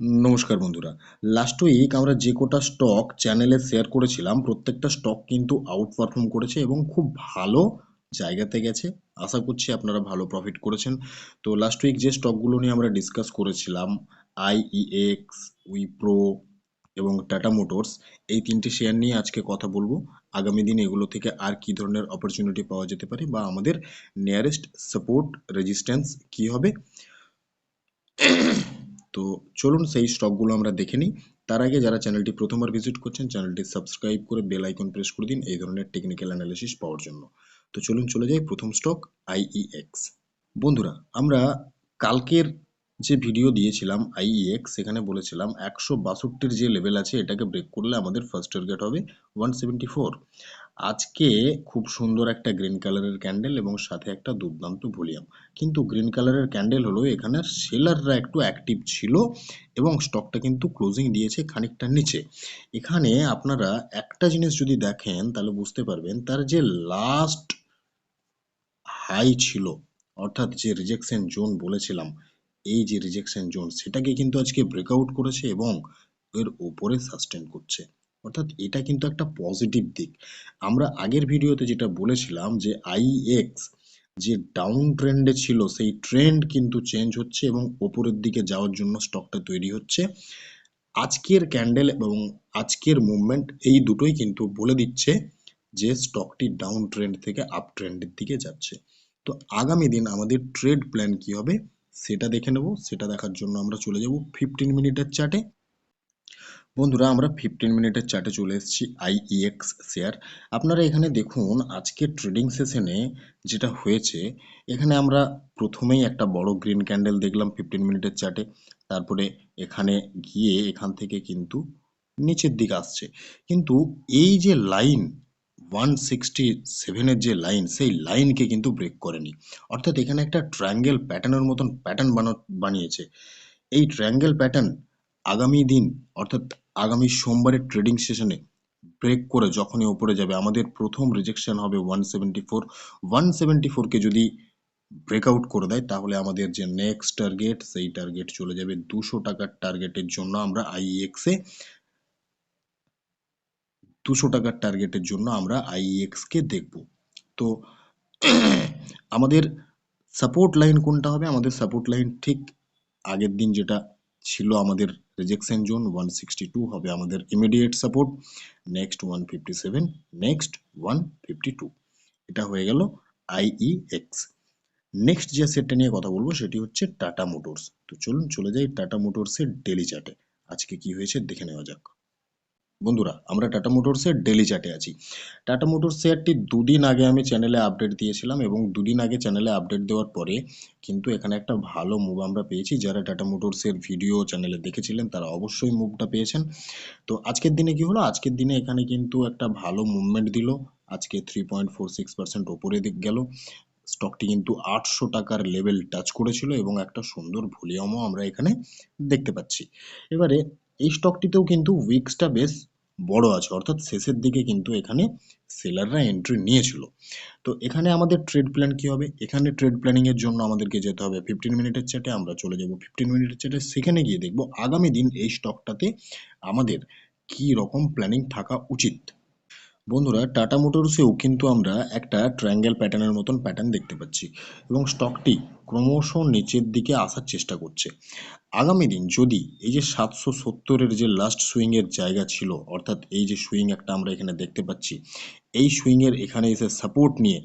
নমস্কার বন্ধুরা। Last week আমরা যে কটা স্টক চ্যানেলে শেয়ার করেছিলাম, প্রত্যেকটা স্টক কিন্তু আউট পারফর্ম করেছে এবং খুব ভালো জায়গাতে গেছে। আশা করছি আপনারা ভালো প্রফিট করেছেন। তো লাস্ট উইক যে স্টকগুলো নিয়ে আমরা ডিসকাস করেছিলাম আইইএক্স উইপ্রো এবং টাটা মোটরস এই তিনটি শেয়ার নিয়ে আজকে কথা বলব। আগামী দিন এগুলো থেকে আর কি ধরনের অপরচুনিটি পাওয়া যেতে পারে বা আমাদের নিয়ারেস্ট সাপোর্ট রেজিস্ট্যান্স কি হবে? তো চলুন সেই স্টকগুলো আমরা দেখে নিই। তার আগে যারা চ্যানেলটি প্রথমবার ভিজিট করছেন চ্যানেলটি সাবস্ক্রাইব করে বেল আইকন প্রেস করে দিন এই ধরনের টেকনিক্যাল অ্যানালিসিস পাওয়ার জন্য। তো চলুন চলে যাই প্রথম স্টক আইইএক্স বন্ধুরা, আমরা কালকের যে ভিডিও দিয়েছিলাম আইইএক্স সেখানে বলেছিলাম একশো বাষট্টির যে লেভেল আছে, এটাকে ব্রেক করলে আমাদের ফার্স্ট টার্গেট হবে ওয়ান সেভেন্টি ফোর আজকে খুব সুন্দর একটা গ্রিন কালারের ক্যান্ডেল এবং সাথে একটা দুর্দান্ত ভলিউম কিন্তু গ্রিন কালারের ক্যান্ডেল হলো এখানে সেলাররা একটু অ্যাক্টিভ ছিল এবং স্টকটা কিন্তু ক্লোজিং দিয়েছে খানিকটা নিচে। এখানে আপনারা একটা জিনিস যদি দেখেন, তাহলে বুঝতে পারবেন তার যে লাস্ট হাই ছিল, অর্থাৎ যে রিজেকশন জোন বলেছিলাম, এই যে রিজেকশন জোন সেটাকে কিন্তু আজকে ব্রেকআউট করেছে এবং এর উপরে সাস্টেন করছে। অর্থাৎ এটা কিন্তু একটা পজিটিভ দিক। আমরা আগের ভিডিওতে যেটা বলেছিলাম যে আইএক্স যে ডাউন ট্রেন্ডে ছিল, সেই ট্রেন্ড কিন্তু চেঞ্জ হচ্ছে এবং ওপরের দিকে যাওয়ার জন্য স্টকটা তৈরি হচ্ছে। আজকের ক্যান্ডেল এবং আজকের মুভমেন্ট এই দুটোই কিন্তু বলে দিচ্ছে যে স্টকটি ডাউন ট্রেন্ড থেকে আপ ট্রেন্ডের দিকে যাচ্ছে। তো আগামী দিন আমাদের ট্রেড প্ল্যান কি হবে, সেটা দেখে নেব। সেটা দেখার জন্য আমরা চলে যাব ফিফটিন মিনিটের চার্টে বন্ধুরা, আমরা ফিফটিন মিনিটের চার্টে চলে এসেছি আইইএক্স শেয়ার আপনারা এখানে দেখুন, আজকে ট্রেডিং সেশনে যেটা হয়েছে, এখানে আমরা প্রথমেই একটা বড় গ্রিন ক্যান্ডেল দেখলাম ফিফটিন মিনিটের চার্টে তারপরে এখানে গিয়ে এখান থেকে কিন্তু নিচের দিকে আসছে। কিন্তু এই যে লাইন ওয়ান সিক্সটি সেভেনের যে লাইন সেই লাইনকে কিন্তু ব্রেক করেনি। অর্থাৎ এখানে একটা ট্রায়াঙ্গেল প্যাটার্নের মতন প্যাটার্ন বানিয়েছে। এই ট্রায়াঙ্গেল প্যাটার্ন আগামী দিন, অর্থাৎ আগামী সোমবারের ট্রেডিং সেশনে ব্রেক করে যখনই ওপরে যাবে, আমাদের প্রথম রিজেকশন হবে one seventy four one seventy ফোরকে যদি ব্রেকআউট করে দেয়, তাহলে আমাদের যে নেক্সট টার্গেট সেই টার্গেট চলে যাবে দুশো টাকার টার্গেটের জন্য আমরা আইএক্সে দুশো টাকার টার্গেটের জন্য আমরা আইএক্সকে দেখব। তো আমাদের সাপোর্ট লাইন কোনটা হবে? আমাদের সাপোর্ট লাইন ঠিক আগের দিন যেটা ছিল আমাদের rejection zone one sixty two হবে আমাদের immediate support next one fifty seven next one fifty two এটা হয়ে গেল আইইএক্স নেক্সট যে সেটটা নিয়ে কথা বলব সেটি হচ্ছে টাটা মোটরস তো চলুন চলে যাই টাটা মোটরসের ডেলি চার্টে আজকে কি হয়েছে দেখে নেওয়া যাক। বন্ধুরা, আমরা টাটা মোটরসের ডেলি চার্টে আছি। টাটা মোটরস শেয়ারটি দুদিন আগে আমি চ্যানেলে আপডেট দিয়েছিলাম এবং দুদিন আগে চ্যানেলে আপডেট দেওয়ার পরে কিন্তু এখানে একটা ভালো মুভ আমরা পেয়েছি। যারা টাটা মোটরসের ভিডিও চ্যানেলে দেখেছিলেন, তারা অবশ্যই মুভটা পেয়েছেন। তো আজকের দিনে কি হলো? আজকের দিনে এখানে কিন্তু একটা ভালো মুভমেন্ট দিল। আজকে three point four six percent ওপরে দিক গেল। স্টকটি কিন্তু আটশো টাকার লেভেল টাচ করেছিল এবং একটা সুন্দর ভলিউমও আমরা এখানে দেখতে পাচ্ছি। এবারে এই স্টকটিতেও কিন্তু উইক্সটা বেশ বড় আছে। অর্থাৎ শেষের দিকে কিন্তু এখানে সেলাররা এন্ট্রি নিয়েছিল। তো এখানে আমাদের ট্রেড প্ল্যান কি হবে? এখানে ট্রেড প্ল্যানিংয়ের জন্য আমাদেরকে যেতে হবে ফিফটিন মিনিটের চ্যাটে আমরা চলে যাব ফিফটিন মিনিটের চ্যাটে সেখানে গিয়ে দেখব আগামী দিন এই স্টকটাতে আমাদের কি রকম প্ল্যানিং থাকা উচিত। বন্ধুরা, টাটা মোটরসেও কিন্তু আমরা একটা ট্রায়াঙ্গেল প্যাটার্নের মতন প্যাটার্ন দেখতে পাচ্ছি এবং স্টকটি ক্রমশ নিচের দিকে আসার চেষ্টা করছে। আগামী দিন যদি এই যে সাতশো সত্তরের যে লাস্ট সুইংয়ের জায়গা ছিল, অর্থাৎ এই যে সুইং একটা আমরা এখানে দেখতে পাচ্ছি, এই সুইংয়ের এখানে এসে সাপোর্ট নিয়ে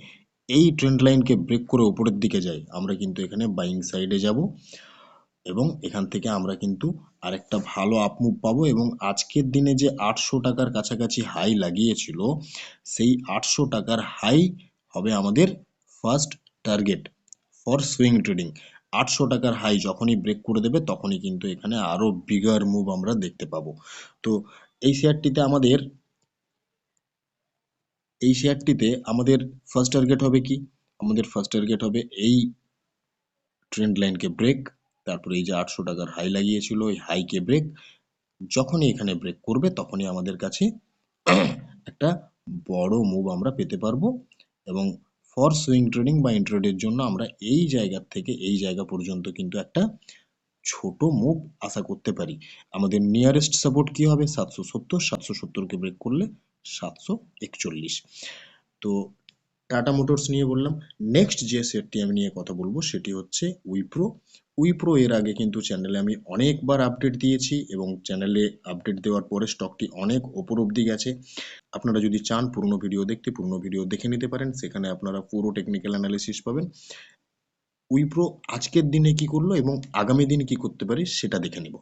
এই ট্রেন্ড লাইনকে ব্রেক করে উপরের দিকে যাই আমরা কিন্তু এখানে বাইং সাইডে যাব। এবং এখান থেকে আমরা কিন্তু আরেকটা ভালো আপ মুভ পাবো এবং আজকের দিনে যে আটশো টাকার কাছাকাছি হাই লাগিয়েছিল, সেই আটশো টাকার হাই হবে আমাদের first target for swing trading আটশো টাকার হাই যখনই ব্রেক করে দেবে তখনই কিন্তু এখানে আরও বিগার মুভ আমরা দেখতে পাবো। তো এই শেয়ারটিতে আমাদের, এই শেয়ারটিতে আমাদের ফার্স্ট টার্গেট হবে কি? আমাদের ফার্স্ট টার্গেট হবে এই ট্রেন্ড লাইনকে ব্রেক তারপরে এই যে আটশো টাকার হাই লাগিয়েছিল ওই হাইকে ব্রেক যখনই এখানে ব্রেক করবে তখনই আমাদের কাছে একটা বড় মুভ আমরা পেতে পারব এবং ফর সুইং ট্রেডিং বা ইন্ট্রেডের জন্য আমরা এই জায়গা থেকে এই জায়গা পর্যন্ত কিন্তু একটা ছোট মুভ আশা করতে পারি। আমাদের নিয়ারেস্ট সাপোর্ট কি হবে? সাতশো সত্তর, সাতশো সত্তরকে ব্রেক করলে সাতশো একচল্লিশ। তো টাটা মোটরস নিয়ে বললাম। নেক্সট যে শেয়ারটি আমি নিয়ে কথা বলব সেটি হচ্ছে উইপ্রো উইপ্রো এর আগে কিন্তু চ্যানেলে আমি অনেকবার আপডেট দিয়েছি এবং চ্যানেলে আপডেট দেওয়ার পরে স্টকটি অনেক ওপর অবধি গেছে। আপনারা যদি চান পুরনো ভিডিও দেখতে, পুরনো ভিডিও দেখে নিতে পারেন। সেখানে আপনারা পুরো টেকনিক্যাল অ্যানালিসিস পাবেন। উইপ্রো আজকের দিনে কি করল এবং আগামী দিনে কি করতে পারি সেটা দেখে নিব।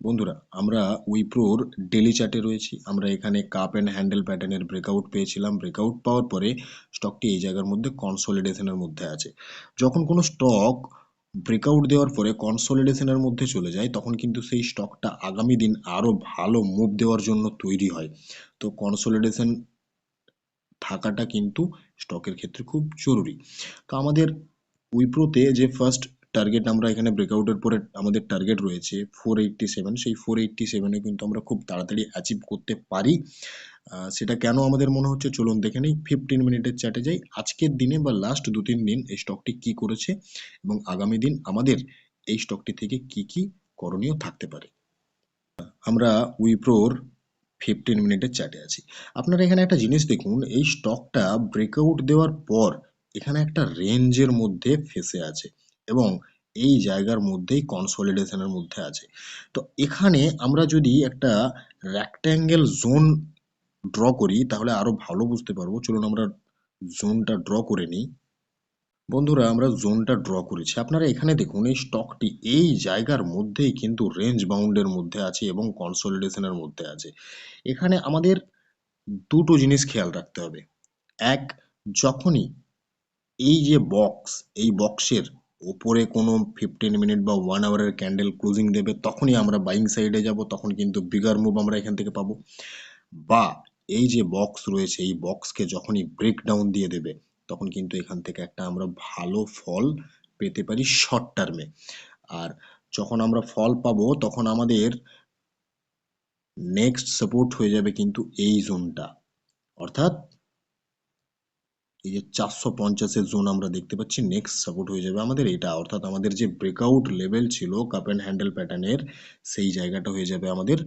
বন্ধুরা, আমরা উইপ্রোর ডেলি চার্টে রয়েছি। আমরা এখানে কাপ অ্যান্ড হ্যান্ডেল প্যাটার্নের ব্রেকআউট পেয়েছিলাম। ব্রেকআউট পাওয়ার পরে স্টকটি এই জায়গার মধ্যে কনসলিডেশনের মধ্যে আছে। যখন কোনো স্টক ব্রেকআউট দেওয়ার পরে কনসলিডেশনের মধ্যে চলে যায়, তখন কিন্তু সেই স্টকটা আগামী দিন আরও ভালো মুভ দেওয়ার জন্য তৈরি হয়। তো কনসলিডেশন থাকাটা কিন্তু স্টকের ক্ষেত্রে খুব জরুরি। তো আমাদের উইপ্রোতে যে ফার্স্ট টার্গেট আমরা এখানে ব্রেকআউটের পরে আমাদের টার্গেট রয়েছে ফোর এইটটি সেভেন সেই ফোর এইটটি সেভেনে কিন্তু আমরা খুব তাড়াতাড়ি অ্যাচিভ করতে পারি। সেটা কেন আমাদের মনে হচ্ছে? চলুন দেখে নিই। ফিফটিন মিনিটের চ্যাটে যাই। আজকের দিনে বা লাস্ট দু তিন দিন এই স্টকটি কি করেছে এবং আগামী দিন আমাদের এই স্টকটি থেকে কি কি করণীয় থাকতে পারে? আমরা উইপ্রোর ফিফটিন মিনিটের চ্যাটে আছি। আপনারা এখানে একটা জিনিস দেখুন, এই স্টকটা ব্রেকআউট দেওয়ার পর এখানে একটা রেঞ্জের মধ্যে ফেসে আছে। এবং এই জায়গার মধ্যেই কনসলিডেশনের মধ্যে আছে। তো এখানে আমরা যদি একটা রেক্ট্যাঙ্গেল জোন ড্র করি, তাহলে আরও ভালো বুঝতে পারব। চলুন আমরা জোনটা ড্র করে নিই। বন্ধুরা, আমরা জোনটা ড্র করেছি। আপনারা এখানে দেখুন, এই স্টকটি এই জায়গার মধ্যেই কিন্তু রেঞ্জ বাউন্ডের মধ্যে আছে এবং কনসলিডেশনের মধ্যে আছে। এখানে আমাদের দুটো জিনিস খেয়াল রাখতে হবে। এক, যখনই এই যে বক্স এই বক্সের ওপরে কোনো ফিফটিন মিনিট বা ওয়ান আওয়ারের ক্যান্ডেল ক্লোজিং দেবে, তখনই আমরা বাইং সাইডে যাব, তখন কিন্তু বিগার মুভ আমরা এখান থেকে পাবো। বা এই যে বক্স রয়েছে, এই বক্সকে যখনই ব্রেক ডাউন দিয়ে দেবে, তখন কিন্তু এখান থেকে একটা আমরা ভালো ফল পেতে পারি শর্ট টার্মে আর যখন আমরা ফল পাবো, তখন আমাদের নেক্সট সাপোর্ট হয়ে যাবে কিন্তু এই জোনটা অর্থাৎ এই যে চারশো পঞ্চাশের জোন আমরা দেখতে পাচ্ছি নেক্সট সাপোর্ট হয়ে যাবে আমাদের এটা। অর্থাৎ আমাদের যে ব্রেকআউট লেভেল ছিল কাপ অ্যান্ড হ্যান্ডেল প্যাটার্নের সেই জায়গাটা হয়ে যাবে আমাদের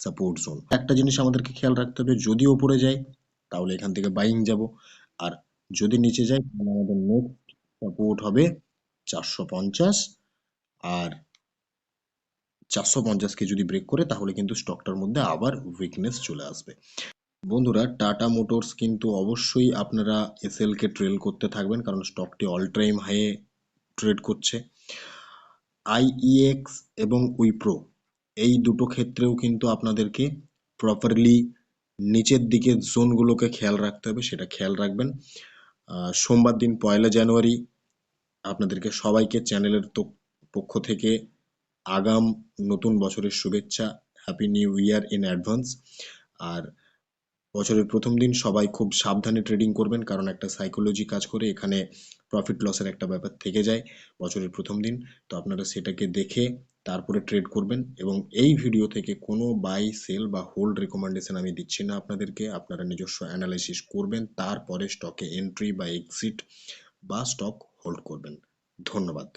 সাপোর্ট জোন একটা জিনিস আমাদেরকে খেয়াল রাখতে হবে, যদি ওপরে যায়, তাহলে এখান থেকে বাইং যাব। আর যদি নিচে যায়, তাহলে আমাদের নেক্সট সাপোর্ট হবে চারশো পঞ্চাশ। আর চারশো পঞ্চাশকে যদি ব্রেক করে, তাহলে কিন্তু স্টকটার মধ্যে আবার উইকনেস চলে আসবে। বন্ধুরা, টাটা মোটরস কিন্তু অবশ্যই আপনারা এসএল কে ট্রেল করতে থাকবেন, কারণ স্টকটি অল টাইম হাইয়ে ট্রেড করছে। আইইএক্স এবং উইপ্রো, এই দুটো ক্ষেত্রেও কিন্তু আপনাদেরকে প্রপারলি নিচের দিকে জোনগুলোকে খেয়াল রাখতে হবে, সেটা খেয়াল রাখবেন। সোমবার দিন পয়লা জানুয়ারি আপনাদেরকে সবাইকে চ্যানেলের পক্ষ থেকে আগাম নতুন বছরের শুভেচ্ছা happy new year in advance আর বছরের প্রথম দিন সবাই খুব সাবধানে ট্রেডিং করবেন, কারণ একটা সাইকোলজি কাজ করে এখানে প্রফিট লসের একটা ব্যাপার থেকে যায় বছরের প্রথম দিন। তো আপনারা সেটাকে দেখে তারপরে ট্রেড করবেন এবং এই ভিডিও থেকে কোনো বাই সেল বা হোল্ড রেকমেন্ডেশন আমি দিচ্ছি না আপনাদেরকে। আপনারা নিজস্ব অ্যানালাইসিস করবেন, তারপরে স্টকে এন্ট্রি বা এক্সিট বা স্টক হোল্ড করবেন। ধন্যবাদ।